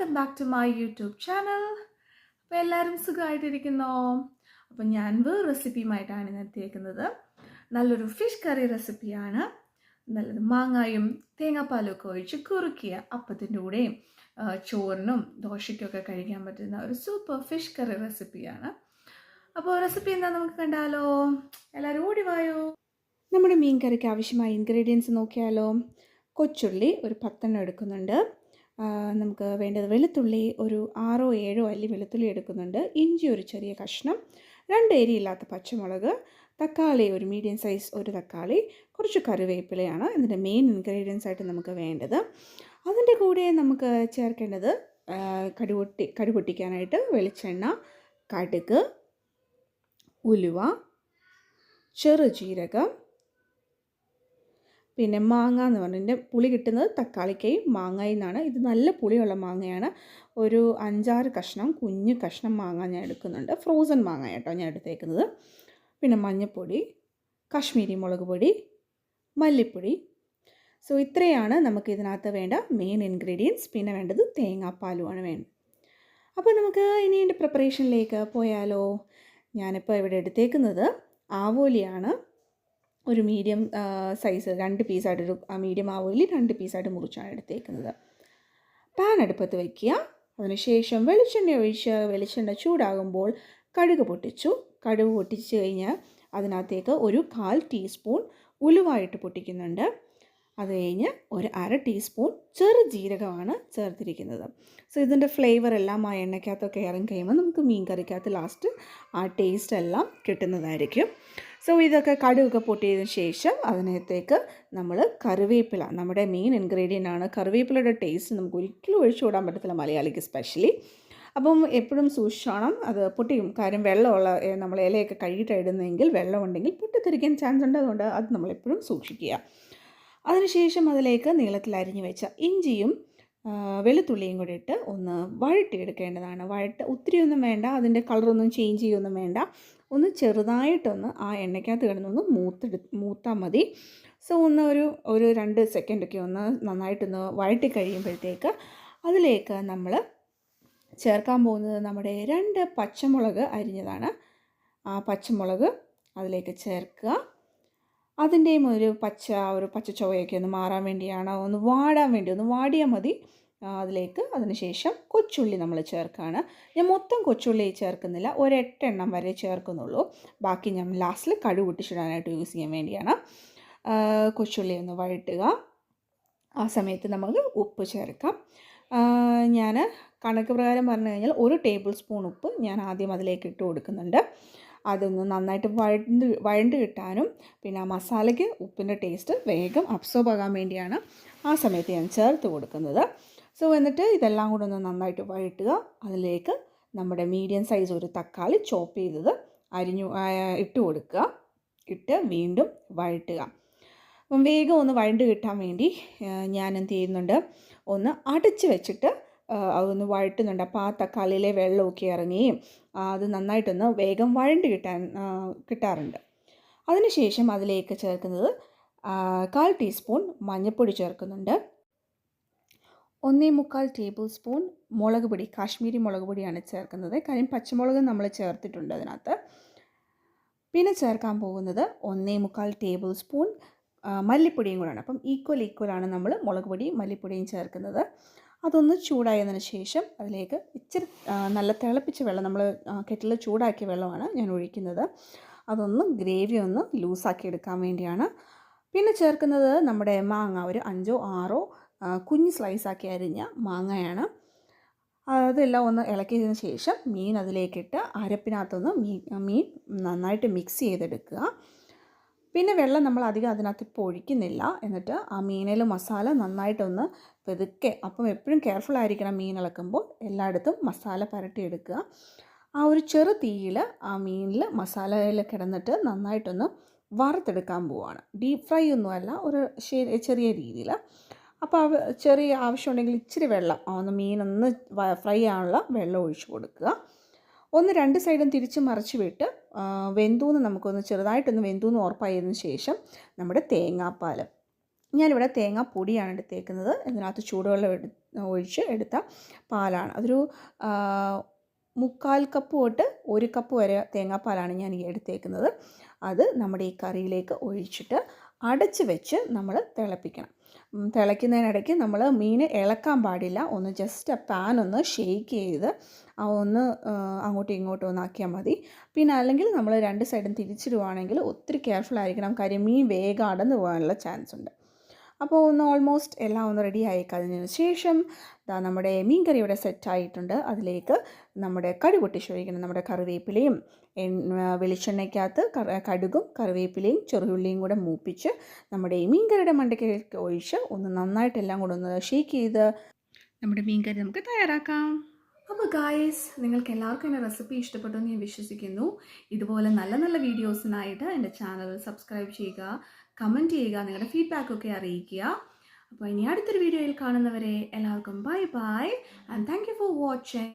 Welcome back to my YouTube channel അപ്പോൾ എല്ലാവരും സുഖമായിട്ടിരിക്കുന്നോ? അപ്പം ഞാൻ വേറെ റെസിപ്പിയുമായിട്ടാണ് ഇന്ന് എത്തിയേക്കുന്നത്. നല്ലൊരു ഫിഷ് കറി റെസിപ്പിയാണ് നല്ലത് മാങ്ങായും തേങ്ങാപ്പാലും ഒക്കെ ഒഴിച്ച് കുറുക്കിയ അപ്പത്തിന്റെ കൂടെയും ചോറിനും ദോശയ്ക്കൊക്കെ കഴിക്കാൻ പറ്റുന്ന ഒരു സൂപ്പർ ഫിഷ് കറി റെസിപ്പിയാണ് അപ്പോൾ റെസിപ്പി എന്താ നമുക്ക് കണ്ടാലോ? എല്ലാവരും ഓടി വായോ? നമ്മുടെ മീൻ കറിക്ക് ആവശ്യമായ ഇൻഗ്രീഡിയൻസ് നോക്കിയാലോ? കൊച്ചുള്ളി ഒരു പത്തെണ്ണം എടുക്കുന്നുണ്ട്. നമുക്ക് വേണ്ടത് വെളുത്തുള്ളി ഒരു ആറോ ഏഴോ അല്ലി വെളുത്തുള്ളി എടുക്കുന്നുണ്ട്. ഇഞ്ചി ഒരു ചെറിയ കഷ്ണം രണ്ട് എരിയില്ലാത്ത പച്ചമുളക് തക്കാളി ഒരു മീഡിയം സൈസ് ഒരു തക്കാളി കുറച്ച് കറിവേപ്പിലയാണ് ഇതിന്റെ മെയിൻ ഇൻഗ്രീഡിയൻസ് ആയിട്ട് നമുക്ക് വേണ്ടത്. അതിന്റെ കൂടെ നമുക്ക് ചേർക്കേണ്ടത് കടുപൊട്ടി കടുപൊട്ടിക്കാനായിട്ട് വെളിച്ചെണ്ണ കടുക് ഉലുവ ചെറുജീരകം പിന്നെ മാങ്ങ എന്ന് പറഞ്ഞതിന്റെ പുളി കിട്ടുന്നത് തക്കാളിക്കയും മാങ്ങയിൽ നിന്നാണ് ഇത് നല്ല പുളിയുള്ള മാങ്ങയാണ്. ഒരു അഞ്ചാറ് കഷ്ണം കുഞ്ഞു കഷ്ണം മാങ്ങ ഞാൻ എടുക്കുന്നുണ്ട്. ഫ്രോസൺ മാങ്ങ കേട്ടോ ഞാൻ എടുത്തേക്കുന്നത്. പിന്നെ മഞ്ഞൾപ്പൊടി കാശ്മീരി മുളക് പൊടി മല്ലിപ്പൊടി. സോ ഇത്രയാണ് നമുക്ക് ഇതിനകത്ത് വേണ്ട മെയിൻ ഇൻഗ്രീഡിയൻസ് പിന്നെ വേണ്ടത് തേങ്ങാപ്പാലുമാണ് വേണ്ടത്. അപ്പോൾ നമുക്ക് ഇനി എന്റെ പ്രിപ്പറേഷനിലേക്ക് പോയാലോ? ഞാനിപ്പോൾ ഇവിടെ എടുത്തേക്കുന്നത് ആവോലിയാണ്. ഒരു മീഡിയം സൈസ് രണ്ട് പീസായിട്ടൊരു മീഡിയം ആവോലി രണ്ട് പീസായിട്ട് മുറിച്ചാണ് എടുത്തേക്കുന്നത്. പാൻ അടുപ്പത്ത് വയ്ക്കുക അതിനുശേഷം വെളിച്ചെണ്ണ ഒഴിച്ച് വെളിച്ചെണ്ണ ചൂടാകുമ്പോൾ കടുക് പൊട്ടിച്ചു. കടുക് പൊട്ടിച്ച് കഴിഞ്ഞാൽ അതിനകത്തേക്ക് ഒരു കാൽ ടീസ്പൂൺ ഉലുവായിട്ട് പൊട്ടിക്കുന്നുണ്ട്. അത് കഴിഞ്ഞ് ഒരു അര ടീസ്പൂൺ ചെറു ജീരകമാണ് ചേർത്തിരിക്കുന്നത്. സോ ഇതിന്റെ ഫ്ലേവർ എല്ലാം ആ എണ്ണയ്ക്കകത്തൊക്കെ ഇറങ്ങി കഴിയുമ്പോൾ നമുക്ക് മീൻ കറിക്കകത്ത് ലാസ്റ്റ് ആ ടേസ്റ്റ് എല്ലാം കിട്ടുന്നതായിരിക്കും. സോ ഇതൊക്കെ കടുകൊക്കെ പൊട്ടിയതിന് ശേഷം അതിനകത്തേക്ക് നമ്മൾ കറിവേപ്പില നമ്മുടെ മെയിൻ ഇൻഗ്രീഡിയന്റ് ആണ് കറിവേപ്പിലയുടെ ടേസ്റ്റ് നമുക്ക് ഒരിക്കലും ഒഴിച്ചു വിടാൻ പറ്റത്തില്ല മലയാളിക്ക് സ്പെഷ്യലി അപ്പം എപ്പോഴും സൂക്ഷിച്ചോണം അത് പൊട്ടിക്കും കാര്യം വെള്ളമുള്ള നമ്മൾ ഇലയൊക്കെ കഴുകിയിട്ട് ഇടുന്നെങ്കിൽ വെള്ളമുണ്ടെങ്കിൽ പൊട്ടിത്തെറിക്കാൻ ചാൻസ് ഉണ്ട്. അതുകൊണ്ട് അത് നമ്മളെപ്പോഴും സൂക്ഷിക്കുക. അതിനുശേഷം അതിലേക്ക് നീളത്തിൽ അരിഞ്ഞു വെച്ച ഇഞ്ചിയും വെളുത്തുള്ളിയും കൂടി ഇട്ട് ഒന്ന് വഴട്ടിയെടുക്കേണ്ടതാണ് വഴട്ട് ഒത്തിരിയൊന്നും വേണ്ട അതിന്റെ കളറൊന്നും ചേഞ്ച് ചെയ്യൊന്നും വേണ്ട. ഒന്ന് ചെറുതായിട്ടൊന്ന് ആ എണ്ണയ്ക്കകത്ത് കിടന്നൊന്ന് മൂത്തെടു മൂത്താൽ മതി. സോ ഒന്ന് ഒരു ഒരു രണ്ട് സെക്കൻഡൊക്കെ ഒന്ന് നന്നായിട്ടൊന്ന് വഴട്ടി കഴിയുമ്പോഴത്തേക്ക് അതിലേക്ക് നമ്മൾ ചേർക്കാൻ പോകുന്നത് നമ്മുടെ രണ്ട് പച്ചമുളക് അരിഞ്ഞതാണ്. ആ പച്ചമുളക് അതിലേക്ക് ചേർക്കുക. അതിന്റെയും ഒരു പച്ച ഒരു പച്ച ചുവയൊക്കെ ഒന്ന് മാറാൻ വേണ്ടിയാണ് ഒന്ന് വാടാൻ വേണ്ടി ഒന്ന് വാടിയാൽ മതി. അതിലേക്ക് അതിനുശേഷം കൊച്ചുള്ളി നമ്മൾ ചേർക്കുകയാണ് ഞാൻ മൊത്തം കൊച്ചുള്ളി ചേർക്കുന്നില്ല ഒരെട്ടെണ്ണം വരെ ചേർക്കുന്നുള്ളൂ. ബാക്കി ഞാൻ ലാസ്റ്റിൽ കടു പൊട്ടിച്ചിടാനായിട്ട് യൂസ് ചെയ്യാൻ വേണ്ടിയാണ്. കൊച്ചുള്ളി ഒന്ന് വഴട്ടുക ആ സമയത്ത് നമുക്ക് ഉപ്പ് ചേർക്കാം. ഞാൻ കണക്ക് പ്രകാരം പറഞ്ഞു കഴിഞ്ഞാൽ ഒരു ടേബിൾ സ്പൂൺ ഉപ്പ് ഞാൻ ആദ്യം അതിലേക്ക് ഇട്ട് കൊടുക്കുന്നുണ്ട്. അതൊന്ന് നന്നായിട്ട് വഴണ്ട് വഴണ്ട് കിട്ടാനും പിന്നെ ആ മസാലയ്ക്ക് ഉപ്പിന്റെ ടേസ്റ്റ് വേഗം അബ്സോർബ് ആകാൻ വേണ്ടിയാണ് ആ സമയത്ത് ഞാൻ ചേർത്ത് കൊടുക്കുന്നത്. സോ എന്നിട്ട് ഇതെല്ലാം കൂടെ ഒന്ന് നന്നായിട്ട് വഴട്ടുക. അതിലേക്ക് നമ്മുടെ മീഡിയം സൈസ് ഒരു തക്കാളി ചോപ്പ് ചെയ്തത് അരിഞ്ഞു ഇട്ട് കൊടുക്കുക. ഇട്ട് വീണ്ടും വഴട്ടുക. അപ്പം വേഗം ഒന്ന് വഴണ്ട് കിട്ടാൻ വേണ്ടി ഞാൻ എന്ത് ചെയ്യുന്നുണ്ട്? ഒന്ന് അടച്ച് വെച്ചിട്ട് അതൊന്ന് വഴട്ടുന്നുണ്ട്. അപ്പോൾ ആ തക്കാളിയിലെ വെള്ളമൊക്കെ ഇറങ്ങുകയും അത് നന്നായിട്ടൊന്ന് വേഗം വഴണ്ട് കിട്ടാൻ കിട്ടാറുണ്ട്. അതിനുശേഷം അതിലേക്ക് ചേർക്കുന്നത് കാൽ ടീസ്പൂൺ മഞ്ഞൾപ്പൊടി ചേർക്കുന്നുണ്ട്. ഒന്നേ മുക്കാൽ ടേബിൾ സ്പൂൺ മുളക് പൊടി കാശ്മീരി മുളക് പൊടിയാണ് ചേർക്കുന്നത്. കാര്യം പച്ചമുളക് നമ്മൾ ചേർത്തിട്ടുണ്ട് അതിനകത്ത്. പിന്നെ ചേർക്കാൻ പോകുന്നത് ഒന്നേ മുക്കാൽ ടേബിൾ സ്പൂൺ മല്ലിപ്പൊടിയും കൂടാണ്. അപ്പം ഈക്വൽ ഈക്വലാണ് നമ്മൾ മുളക് പൊടിയും മല്ലിപ്പൊടിയും ചേർക്കുന്നത്. അതൊന്ന് ചൂടായതിന് ശേഷം അതിലേക്ക് ഇച്ചിരി നല്ല തിളപ്പിച്ച വെള്ളം നമ്മൾ കെറ്റിൽ ചൂടാക്കിയ വെള്ളമാണ് ഞാൻ ഒഴിക്കുന്നത്. അതൊന്ന് ഗ്രേവി ഒന്ന് ലൂസാക്കി എടുക്കാൻ വേണ്ടിയാണ്. പിന്നെ ചേർക്കുന്നത് നമ്മുടെ മാങ്ങ ഒരു അഞ്ചോ ആറോ കുഞ്ഞ് സ്ലൈസാക്കി അരിഞ്ഞ മാങ്ങയാണ്. അതെല്ലാം ഒന്ന് ഇളക്കിയതിന് ശേഷം മീൻ അതിലേക്കിട്ട് അരപ്പിനകത്തൊന്ന് മീൻ മീൻ നന്നായിട്ട് മിക്സ് ചെയ്തെടുക്കുക. പിന്നെ വെള്ളം നമ്മൾ അധികം അതിനകത്ത് ഇപ്പോൾ ഒഴിക്കുന്നില്ല. എന്നിട്ട് ആ മീനിൽ മസാല നന്നായിട്ടൊന്ന് പെതുക്കെ അപ്പം എപ്പോഴും കെയർഫുൾ ആയിരിക്കണം മീൻ ഇളക്കുമ്പോൾ എല്ലായിടത്തും മസാല പുരട്ടിയെടുക്കുക ആ ഒരു ചെറു തീയിൽ ആ മീനിൽ മസാലയിൽ കിടന്നിട്ട് നന്നായിട്ടൊന്ന് വറുത്തെടുക്കാൻ പോവുകയാണ് ഡീപ്പ് ഫ്രൈ ഒന്നുമല്ല ഒരു ചെറിയ രീതിയിൽ. അപ്പോൾ ചെറിയ ആവശ്യമുണ്ടെങ്കിൽ ഇച്ചിരി വെള്ളം ഒന്ന് മീനൊന്ന് ഫ്രൈ ആണുള്ള വെള്ളം ഒഴിച്ചു കൊടുക്കുക. ഒന്ന് രണ്ട് സൈഡും തിരിച്ച് മറിച്ച് വിട്ട് വെന്തുന്ന് നമുക്കൊന്ന് ചെറുതായിട്ടൊന്ന് വെന്തൂന്ന് ഉറപ്പായതിനു ശേഷം നമ്മുടെ തേങ്ങാപ്പാൽ ഞാനിവിടെ തേങ്ങാപ്പൊടിയാണ് പൊടിയാണ് എടുത്തേക്കുന്നത്. ഇതിനകത്ത് ചൂടുവെള്ളം എടു ഒഴിച്ച് എടുത്ത പാലാണ്. അതൊരു മുക്കാൽ കപ്പ് തൊട്ട് ഒരു കപ്പ് വരെ തേങ്ങാപ്പാലാണ് ഞാൻ എടുത്തേക്കുന്നത്. അത് നമ്മുടെ ഈ കറിയിലേക്ക് ഒഴിച്ചിട്ട് അടച്ച് വെച്ച് നമ്മൾ തിളപ്പിക്കണം. തിളയ്ക്കുന്നതിനിടയ്ക്ക് നമ്മൾ മീൻ ഇളക്കാൻ പാടില്ല. ഒന്ന് ജസ്റ്റ് പാൻ ഒന്ന് ഷെയ്ക്ക് ചെയ്ത് ഒന്ന് അങ്ങോട്ടും ഇങ്ങോട്ടും ഒന്നാക്കിയാൽ മതി. പിന്നെ അല്ലെങ്കിൽ നമ്മൾ രണ്ട് സൈഡും തിരിച്ചിടുവാണെങ്കിൽ ഒത്തിരി കെയർഫുൾ ആയിരിക്കണം. കാര്യം മീൻ വേഗം അടന്നു പോകാനുള്ള ചാൻസ് ഉണ്ട്. അപ്പോൾ ഒന്ന് ഓൾമോസ്റ്റ് എല്ലാം ഒന്ന് റെഡി ആയി കഴിഞ്ഞതിന് ശേഷം ദാ നമ്മുടെ മീൻ കറി ഇവിടെ സെറ്റായിട്ടുണ്ട് അതിലേക്ക് നമ്മുടെ കടുക് പൊട്ടിച്ചൊഴിക്കണം നമ്മുടെ കറിവേപ്പിലയും വെളിച്ചെണ്ണയ്ക്കകത്ത് കടുകും കറിവേപ്പിലയും ചെറുള്ളിയും കൂടെ മൂപ്പിച്ച് നമ്മുടെ ഈ മീൻ കറിയുടെ മണ്ടയ്ക്ക് ഒഴിച്ച് ഒന്ന് നന്നായിട്ട് എല്ലാം കൂടെ ഒന്ന് ഷേക്ക് ചെയ്ത് നമ്മുടെ മീൻകറി നമുക്ക് തയ്യാറാക്കാം. അപ്പോൾ ഗായ്സ് നിങ്ങൾക്ക് എല്ലാവർക്കും എന്റെ റെസിപ്പി ഇഷ്ടപ്പെട്ടു എന്ന് ഞാൻ വിശ്വസിക്കുന്നു. ഇതുപോലെ നല്ല നല്ല വീഡിയോസിനായിട്ട് എന്റെ ചാനൽ സബ്സ്ക്രൈബ് ചെയ്യുക. കമന്റ് ചെയ്യുക നിങ്ങളുടെ ഫീഡ്ബാക്കൊക്കെ അറിയിക്കുക. അപ്പോൾ ഇനി അടുത്തൊരു വീഡിയോയിൽ കാണുന്നവരെ എല്ലാവർക്കും bye bye and thank you for watching